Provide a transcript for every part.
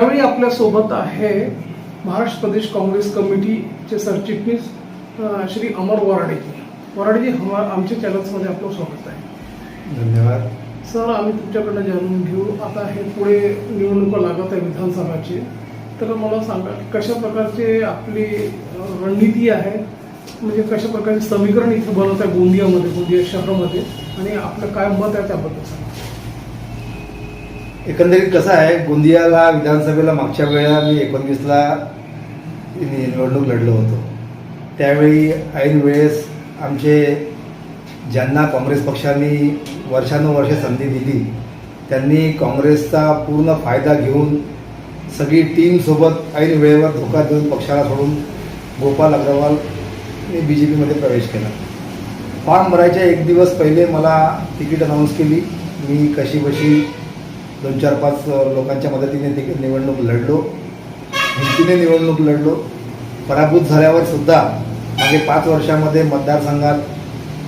यावेळी आपल्यासोबत आहे महाराष्ट्र प्रदेश काँग्रेस कमिटीचे सरचिटणीस श्री अमर वराडेजी. वराडेजी हम आमच्या चॅनल्समध्ये आपलं स्वागत आहे. धन्यवाद. सर आम्ही तुमच्याकडनं जाणून घेऊ. आता हे पुढे निवडणुका लागत आहे विधानसभाची. तर मला सांगा की कशा प्रकारचे आपली रणनीती आहे? म्हणजे कशा प्रकारचे समीकरण इथे बनवत आहे गोंदियामध्ये गोंदिया शहरामध्ये? आणि आपलं काय मत आहे त्याबद्दल सांगा. एकंदरीत कसं आहे गोंदियाला विधानसभेला मागच्या वेळेला मी एकोणवीसला निवडणूक लढलो होतो. त्यावेळी ऐन वेळेस आमचे ज्यांना काँग्रेस पक्षाने वर्षानुवर्षे संधी दिली त्यांनी काँग्रेसचा पूर्ण फायदा घेऊन सगळी टीमसोबत ऐन वेळेवर धोका देऊन पक्षाला सोडून गोपाल अग्रवालने बी जे पीमध्ये प्रवेश केला. फॉर्म भरायच्या एक दिवस पहिले मला तिकीट अनाऊन्स केली मी कशी बशी दोन चार पाच लोकांच्या मदतीने ते निवडणूक लढलो. हिमतीने निवडणूक लढलो. पराभूत झाल्यावर सुद्धा मागे पाच वर्षामध्ये मतदारसंघात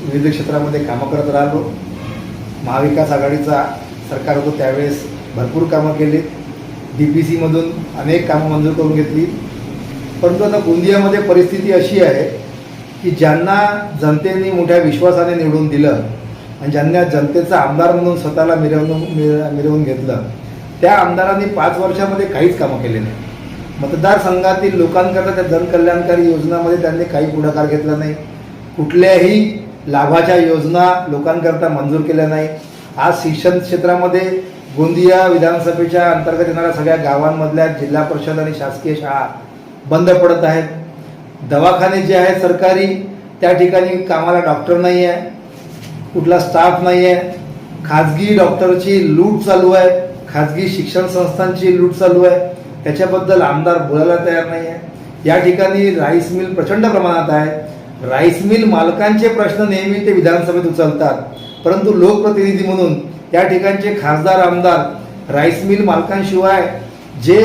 विविध क्षेत्रामध्ये कामं करत राहिलो. महाविकास आघाडीचा सरकार होतो त्यावेळेस भरपूर कामं केली डी पी सीमधून अनेक कामं मंजूर करून घेतली. परंतु आता गोंदियामध्ये परिस्थिती अशी आहे की ज्यांना जनतेने मोठ्या विश्वासाने निवडून दिलं म्हणजे आणि ज्यांना जनतेचा आमदार म्हणून स्वतःला मिरवून मिरवून घेतलं त्या आमदारांनी पाच वर्षामध्ये काहीच कामं केले नाही. मतदारसंघातील लोकांकरता त्या जनकल्याणकारी योजनामध्ये त्यांनी काही पुढाकार घेतला नाही. कुठल्याही लाभाच्या योजना लोकांकरता मंजूर केल्या नाही. आज शिक्षण क्षेत्रामध्ये गोंदिया विधानसभेच्या अंतर्गत येणाऱ्या सगळ्या गावांमधल्या जिल्हा परिषद आणि शासकीय शाळा बंद पडत आहेत. दवाखाने जे आहेत सरकारी त्या ठिकाणी कामाला डॉक्टर नाही आहे कुठला स्टाफ नाही आहे खाजगी डॉक्टरची लूट चालू आहे. खाजगी शिक्षण संस्थांची लूट चालू आहे. त्याच्याबद्दल आमदार बोलायला तयार नाही आहे या ठिकाणी राईस मिल प्रचंड प्रमाणात आहे. राईस मिल मालकांचे प्रश्न नेहमी ते विधानसभेत उचलतात. परंतु लोकप्रतिनिधी म्हणून या ठिकाणचे खासदार आमदार राईस मिल मालकांशिवाय जे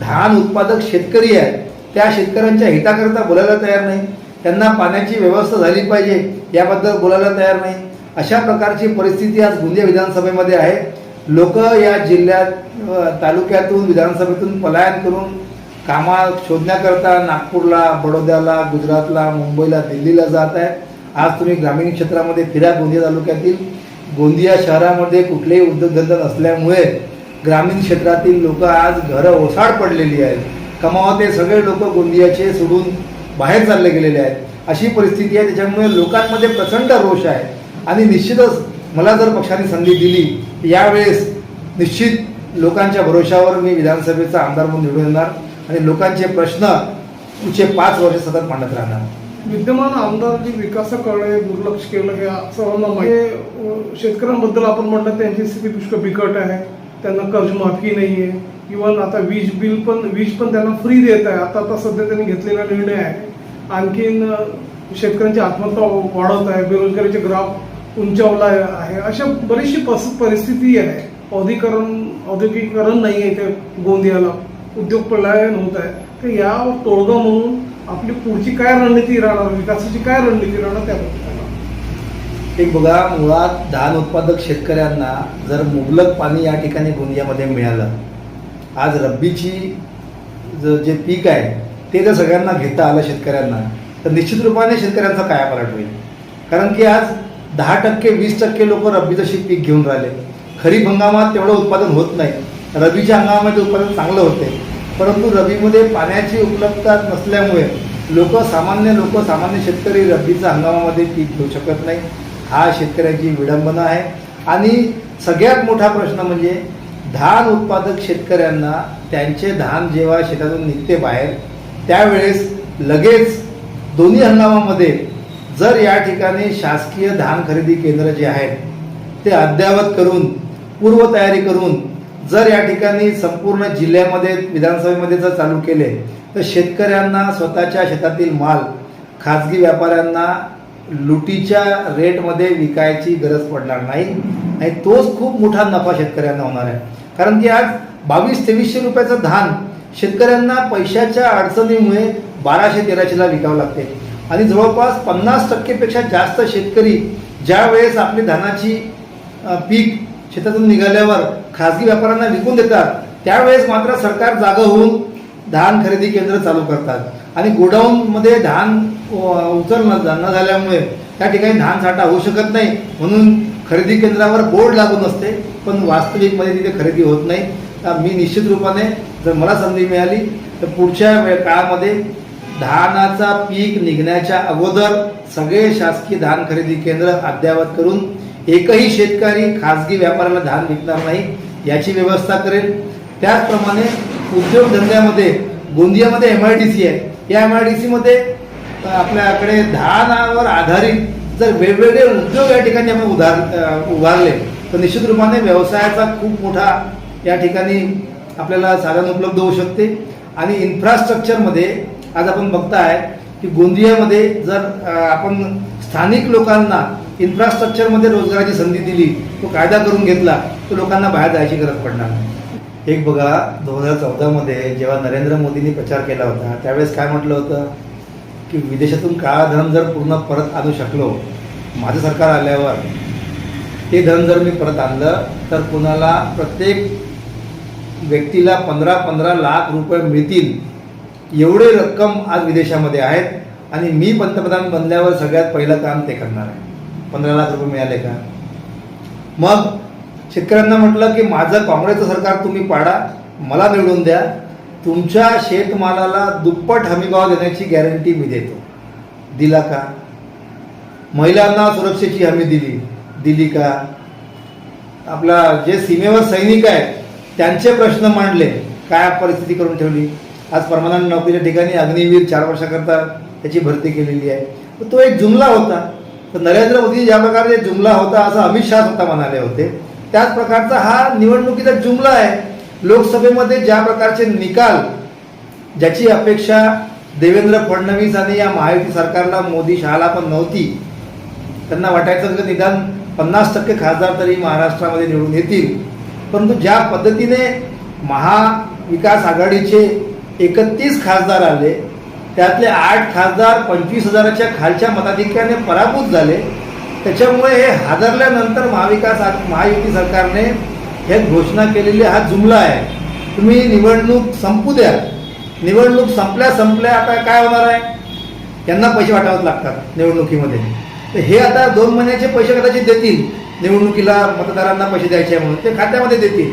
धान उत्पादक शेतकरी आहेत त्या शेतकऱ्यांच्या हिताकरता बोलायला तयार नाही. त्यांना पाण्याची व्यवस्था झाली पाहिजे याबद्दल बोलायला तयार नाही. अशा प्रकारची परिस्थिती आज गोंदिया विधानसभेमध्ये आहे. लोक या जिल्ह्यात तालुक्यातून विधानसभेतून पलायन करून कामा शोधण्याकरता नागपूरला बडोद्याला गुजरातला मुंबईला दिल्लीला जात आहे. आज तुम्ही ग्रामीण क्षेत्रामध्ये फिरा गोंदिया तालुक्यातील. गोंदिया शहरामध्ये कुठलेही उद्योगधंदा नसल्यामुळे ग्रामीण क्षेत्रातील लोक आज घरं ओसाड पडलेली आहेत. कमावते सगळे लोक गोंदियाचे सोडून बाहेर चालले गेलेले आहेत. अशी परिस्थिती आहे त्याच्यामुळे लोकांमध्ये प्रचंड रोष आहे. आणि निश्चितच मला जर पक्षाने संधी दिली यावेळेस निश्चित लोकांच्या भरोशावर मी विधानसभेचा आमदार म्हणून निवडून येणार आणि लोकांचे प्रश्न पुढचे पाच वर्ष सतत मांडत राहणार. विद्यमान आमदार जे विकासाकडे दुर्लक्ष केलं की सर्वांना म्हणजे शेतकऱ्यांबद्दल आपण म्हटलं त्यांची स्थिती पुष्कळ बिकट आहे. त्यांना कर्जमाफी नाही आहे इव्हन आता वीज बिल पण वीज पण त्यांना फ्री देत आहे. आता आता सध्या त्यांनी घेतलेला निर्णय आहे. आणखीन शेतकऱ्यांची आत्महत्या वाढवत आहे. बेरोजगारीचे ग्राफ उंचावला आहे. अशा बरीचशी पस परिस्थिती आहे. औद्योगिकरण औद्योगिकरण नाही आहे ते गोंदियाला. उद्योग पलायन होत आहे. तर या तोडगा म्हणून आपली पुढची काय रणनीती राहणार? विकासाची काय रणनीती राहणार त्याबद्दल एक बघा मुळात धान उत्पादक शेतकऱ्यांना जर मुबलक पाणी या ठिकाणी गोंदियामध्ये मिळालं आज रब्बीची जे पीक आहे ते जर सगळ्यांना घेता आलं शेतकऱ्यांना तर निश्चित रूपाने शेतकऱ्यांचा काय पलट होईल. कारण की आज दहा टक्के वीस टक्के लोक रब्बीचं शेत पीक घेऊन राहिले. खरीप हंगामात तेवढं उत्पादन होत नाही. रब्बीच्या हंगामामध्ये उत्पादन चांगलं होते. परंतु रबीमध्ये पाण्याची उपलब्धता नसल्यामुळे लोक सामान्य लोक सामान्य शेतकरी रब्बीच्या हंगामामध्ये पीक घेऊ शकत नाही. हा शेतकऱ्याची विडंबना आहे. आणि सगळ्यात मोठा प्रश्न म्हणजे धान उत्पादक शेतकऱ्यांना त्यांचे धान जेव्हा शेतातून निघते बाहेर त्यावेळेस लगेच दोन्ही हंगामामध्ये जर या ठिकाणी शासकीय धान खरेदी केंद्र जे आहेत ते अद्ययावत करून पूर्वतयारी करून जर या ठिकाणी संपूर्ण जिल्ह्यामध्ये विधानसभेमध्ये जर चालू केले तर शेतकऱ्यांना स्वतःच्या शेतातील माल खाजगी व्यापाऱ्यांना लुटीच्या रेटमध्ये विकायची गरज पडणार नाही. आणि तोच खूप मोठा नफा शेतकऱ्यांना होणार आहे. कारण की आज बावीस तेवीसशे रुपयाचं धान शेतकऱ्यांना पैशाच्या अडचणीमुळे बाराशे तेराशेला विकावं लागते. आणि जवळपास पन्नास टक्केपेक्षा जास्त शेतकरी ज्या वेळेस आपली धानाची पीक शेतातून निघाल्यावर खाजगी व्यापाऱ्यांना विकून देतात त्यावेळेस मात्र सरकार जागा होऊन धान खरेदी केंद्र चालू करतात. आणि गोडाऊनमध्ये धान उ- उचल न न झाल्यामुळे त्या ठिकाणी धान साठा होऊ शकत नाही. म्हणून खरेदी केंद्रावर बोर्ड लागून असते पण वास्तविकमध्ये तिथे खरेदी होत नाही. मी निश्चित रूपाने जर मला संधी मिळाली तर पुढच्या काळामध्ये धानाचा पीक निघण्याच्या अगोदर सगळे शासकीय धान खरेदी केंद्र अद्ययावत करून एकही शेतकरी खाजगी व्यापाऱ्याला धान विकणार नाही याची व्यवस्था करेल. त्याचप्रमाणे उद्योगधंद्यामध्ये गोंदियामध्ये एम आय डी सी आहे. या एम आय डी सीमध्ये आपल्याकडे धानावर आधारित जर वेगवेगळे उद्योग या ठिकाणी आपण उधार उभारले तर निश्चित रूपाने व्यवसायाचा खूप मोठा या ठिकाणी आपल्याला साधन उपलब्ध होऊ शकते. आणि इन्फ्रास्ट्रक्चरमध्ये आज आपण बघताय की गोंदियामध्ये जर आपण स्थानिक लोकांना इन्फ्रास्ट्रक्चरमध्ये रोजगाराची संधी दिली तो कायदा करून घेतला तर लोकांना बाहेर जायची गरज पडणार नाही. एक बघा दोन हजार चौदामध्ये जेव्हा नरेंद्र मोदींनी प्रचार केला होता त्यावेळेस काय म्हटलं होतं? की विदेशातून काळा धन जर पूर्ण परत आणू शकलो माझं सरकार आल्यावर ते धन जर मी परत आणलं तर कुणाला प्रत्येक व्यक्तीला पंधरा पंधरा लाख रुपये मिळतील एवढे रक्कम आज विदेशामध्ये आहेत आणि मी पंतप्रधान बनल्यावर सगळ्यात पहिलं काम ते करणार आहे. पंधरा लाख रुपये मिळाले का? मग शेतकऱ्यांना म्हटलं की माझं काँग्रेसचं सरकार तुम्ही पाडा मला निवडून द्या. तुमच्या शेतमालाला दुप्पट हमीभाव देण्याची गॅरंटी मी देतो. दिला का? महिलांना सुरक्षेची हमी दिली. दिली का? आपला जे सीमेवर सैनिक आहेत त्यांचे प्रश्न मांडले. काय परिस्थिती करून ठेवली? आज परमानंट नोकरीच्या ठिकाणी अग्निवीर चार वर्षाकरता त्याची भरती केलेली आहे. तर तो एक जुमला होता. तर नरेंद्र मोदी ज्या प्रकारे जुमला होता असं अमित शाह स्वतः म्हणाले होते. त्याच प्रकारचा हा निवडणुकीचा जुमला आहे. लोकसभेमध्ये ज्या प्रकारचे निकाल ज्याची अपेक्षा देवेंद्र फडणवीस आणि या महायुती सरकारला मोदी शहाला पण नव्हती त्यांना वाटायचं की निदान पन्नास टक्के खासदार तरी महाराष्ट्रामध्ये निवडून येतील. परंतु ज्या पद्धतीने महाविकास आघाडीचे एकतीस खासदार आले. त्यातले आठ खासदार पंचवीस हजाराच्या खालच्या मताधिक्याने पराभूत झाले. त्याच्यामुळे हे हादरल्यानंतर महाविकास महायुती सरकारने हे घोषणा केलेली हा जुमला आहे. तुम्ही निवडणूक संपू द्या. निवडणूक संपल्या संपल्या आता काय होणार आहे? यांना पैसे वाटावत लागतात निवडणुकीमध्ये. तर हे आता दोन महिन्याचे पैसे कदाचित देतील. निवडणुकीला मतदारांना पैसे द्यायचे म्हणून. ते खात्यामध्ये देतील.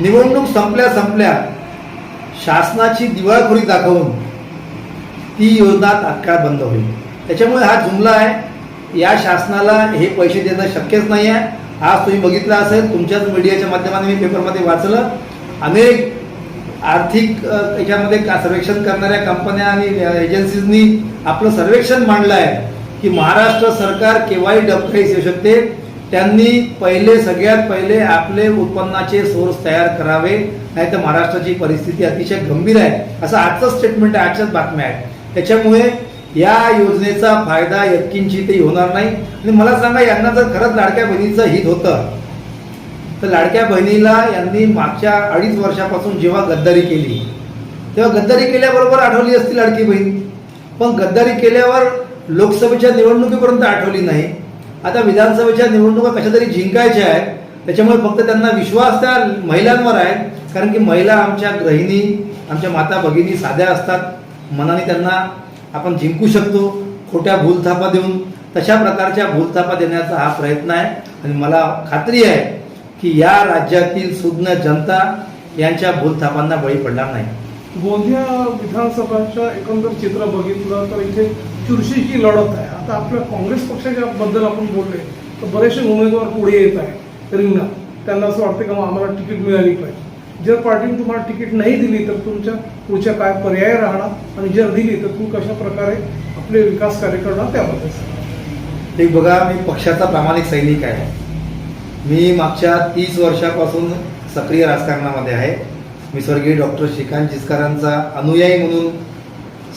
निवडणूक संपल्या संपल्या शासनाची दिवाळखोरी दाखवून ती योजना तात्काळ बंद होईल. त्याच्यामुळे हा जुमला आहे. या शासनाला हे पैसे देणं शक्यच नाही आहे आज तुम्ही बघितलं असेल तुमच्याच मीडियाच्या माध्यमाने मी पेपरमध्ये वाचलं. अनेक आर्थिक याच्यामध्ये का- सर्वेक्षण करणाऱ्या कंपन्या आणि एजन्सीजनी आपलं सर्वेक्षण मांडलं आहे की महाराष्ट्र सरकार केव्हाही डबकाईस येऊ शकते. त्यांनी पहिले सगळ्यात पहिले आपले उत्पन्नाचे सोर्स तयार करावे नाही तर महाराष्ट्राची परिस्थिती अतिशय गंभीर आहे. असं आजचं स्टेटमेंट आहे आजच्याच बातम्या आहेत. त्याच्यामुळे या योजनेचा फायदा यत्किंचितही होणार नाही. आणि मला सांगा यांना जर खरंच लाडक्या बहिणीचं हित होतं तर लाडक्या बहिणीला यांनी मागच्या अडीच वर्षापासून जेव्हा गद्दारी केली तेव्हा गद्दारी केल्याबरोबर आठवली असती लाडकी बहीण. पण गद्दारी केल्यावर लोकसभेच्या निवडणुकीपर्यंत आठवली नाही. आता विधानसभेच्या निवडणुका कशा तरी जिंकायच्या आहेत त्याच्यामुळे फक्त त्यांना विश्वास त्या महिलांवर आहे. कारण की महिला आमच्या गृहिणी आमच्या माता भगिनी साध्या असतात. मनाने त्यांना आपण जिंकू शकतो. खोट्या भूलथापा देऊन तशा प्रकारच्या भूलथापा देण्याचा हा प्रयत्न आहे. आणि मला खात्री आहे की या राज्यातील सुज्ञ जनता यांच्या भूलथापांना बळी पडणार नाही. गोंदिया विधानसभाच्या एकंदर चित्र बघितलं तर इथे चुरशीची लढत आहे. आता आपल्या काँग्रेस पक्षाच्या बद्दल आपण बोलले तर बरेचसे उमेदवार पुढे येत आहे रिंगणात. त्यांना असं वाटतं की मग आम्हाला तिकीट मिळाली पाहिजे. जर पार्टीने तुम्हाला तिकीट नाही दिली तर तुमच्या पुढच्या काय पर्याय राहणार? आणि जर दिली तर तुम्ही कशा प्रकारे आपले विकास कार्य करणार त्याबद्दल एक बघा मी पक्षाचा प्रामाणिक सैनिक आहे. मी मागच्या तीस वर्षापासून सक्रिय राजकारणामध्ये आहे. मी स्वर्गीय डॉक्टर श्रीकांत जिचकरांचा अनुयायी म्हणून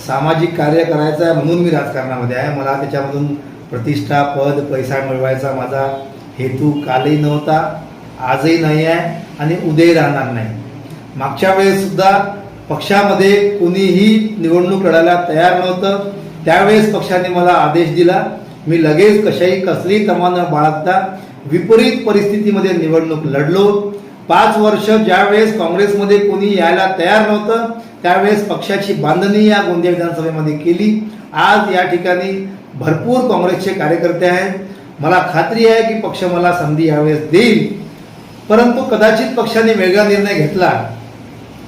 सामाजिक कार्य करायचं आहे म्हणून मी राजकारणामध्ये आहे. मला त्याच्यामधून प्रतिष्ठा पद पैसा मिळवायचा माझा हेतू कालही नव्हता आजही नाही आहे आणि उद्याही राहणार नाही. मागच्या वेळेससुद्धा पक्षामध्ये कोणीही निवडणूक लढायला तयार नव्हतं. त्यावेळेस पक्षाने मला आदेश दिला मी लगेच कशाही कसलीही तमा न बाळगता विपरीत परिस्थितीमध्ये निवडणूक लढलो. पाच वर्ष ज्यावेळेस काँग्रेसमध्ये कोणी यायला तयार नव्हतं त्यावेळेस पक्षाची बांधणी या गोंदिया विधानसभेमध्ये केली. आज या ठिकाणी भरपूर काँग्रेसचे कार्यकर्ते आहेत. मला खात्री आहे की पक्ष मला संधी यावेळेस देईल. परंतु कदाचित पक्षाने वेगळा निर्णय घेतला.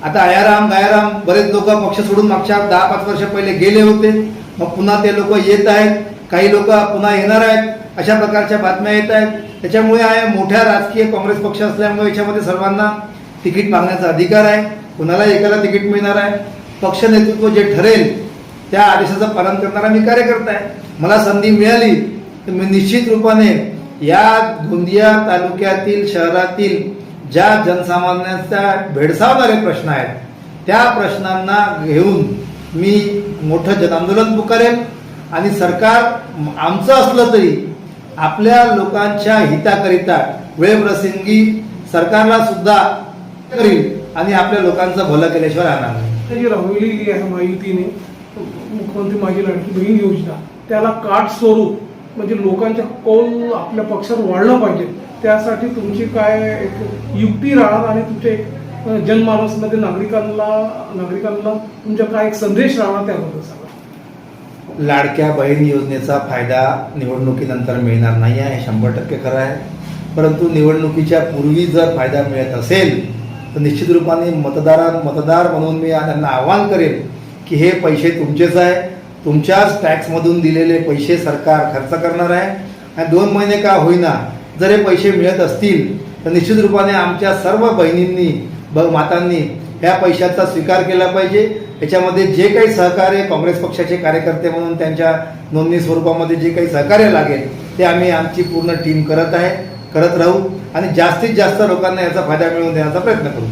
आता आयाराम गायाराम बरेच लोक पक्ष सोडून मागच्या दहा पाच वर्ष पहिले गेले होते. मग पुन्हा ते लोक येत आहेत. काही लोक पुन्हा येणार आहेत. अशा प्रकारच्या बातम्या येत आहेत. त्याच्यामुळे आहे मोठ्या राजकीय काँग्रेस पक्ष असल्यामुळे याच्यामध्ये सर्वांना तिकीट मागण्याचा अधिकार आहे. कुणाला एकाला तिकीट मिळणार आहे. पक्ष नेतृत्व जे ठरेल त्या आदेशाचं पालन करणारा मी कार्यकर्ता आहे. मला संधी मिळाली तर मी निश्चित रूपाने या गोंदिया तालुक्यातील शहरातील ज्या जनसामान्यांचा भेडसावणारे प्रश्न आहेत त्या प्रश्नांना घेऊन मी मोठं जनआंदोलन पुकारेल. आणि सरकार आमचं असलं तरी आपल्या लोकांच्या हिताकरिता वेळप्रसंगी सरकारला सुद्धा करील आणि आपल्या लोकांचं भलं केल्याशिवाय राहणार नाही. जी राबविलेली आहे माहितीने मुख्यमंत्री माझी लाडकी बहीण योजना त्याला काट स्वरूप म्हणजे लोकांच्या कौल आपल्या पक्षात वाढलं पाहिजे. त्यासाठी तुमची काय एक युक्ती राहणार आणि तुमचे एक जनमानसमध्ये नागरिकांना नागरिकांना तुमच्या काय एक संदेश राहणार त्याबद्दल सांगा. लाडक्या बहीण योजनेचा फायदा निवडणुकीनंतर मिळणार नाही आहे शंभर टक्के खरं आहे. परंतु निवडणुकीच्या पूर्वी जर फायदा मिळत असेल तर निश्चित रूपाने मतदारां मतदार म्हणून मी त्यांना आवाहन करेन की हे पैसे तुमचेच आहे. तुमच्याच टॅक्समधून दिलेले पैसे सरकार खर्च करणार आहे. आणि दोन महिने का होईना जर हे पैसे मिळत असतील तर निश्चित रूपाने आमच्या सर्व बहिणींनी ब मातांनी ह्या पैशाचा स्वीकार केला पाहिजे. याच्यामध्ये जे काही सहकार्य काँग्रेस पक्षाचे कार्यकर्ते म्हणून त्यांच्या नोंदणी स्वरूपामध्ये जे काही सहकार्य लागेल ते आम्ही आमची पूर्ण टीम करत आहे करत राहू आणि जास्तीत जास्त लोकांना याचा फायदा मिळवून देण्याचा प्रयत्न करू.